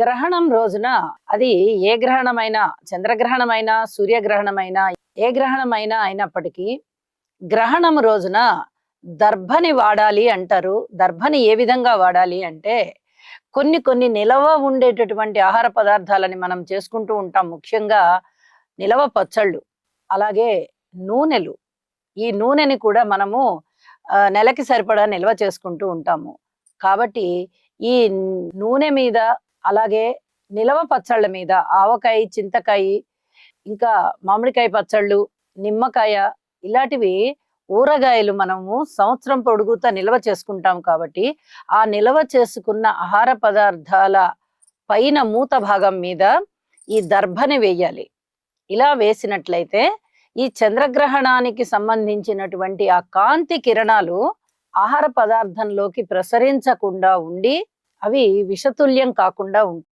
గ్రహణం రోజున అది ఏ గ్రహణమైనా చంద్రగ్రహణమైనా సూర్యగ్రహణమైనా ఏ గ్రహణమైనా అయినప్పటికీ గ్రహణం రోజున దర్భని వాడాలి అంటారు. దర్భని ఏ విధంగా వాడాలి అంటే కొన్ని కొన్ని నిలవ ఉండేటటువంటి ఆహార పదార్థాలని మనం చేసుకుంటూ ఉంటాం. ముఖ్యంగా నిలవ పచ్చళ్ళు అలాగే నూనెలు. ఈ నూనెని కూడా మనము నెలకి సరిపడా నిల్వ చేసుకుంటూ ఉంటాము. కాబట్టి ఈ నూనె మీద అలాగే నిలవ పచ్చళ్ళ మీద ఆవకాయ చింతకాయ ఇంకా మామిడికాయ పచ్చళ్ళు నిమ్మకాయ ఇలాంటివి ఊరగాయలు మనము సంవత్సరం పొడుగుతా నిల్వ చేసుకుంటాం కాబట్టి ఆ నిల్వ చేసుకున్న ఆహార పదార్థాల పైన మూత భాగం మీద ఈ దర్భని వేయాలి. ఇలా వేసినట్లయితే ఈ చంద్రగ్రహణానికి సంబంధించినటువంటి ఆ కాంతి కిరణాలు ఆహార పదార్థంలోకి ప్రసరించకుండా ఉండి అవి విషతుల్యం కాకుండా ఉంటాయి.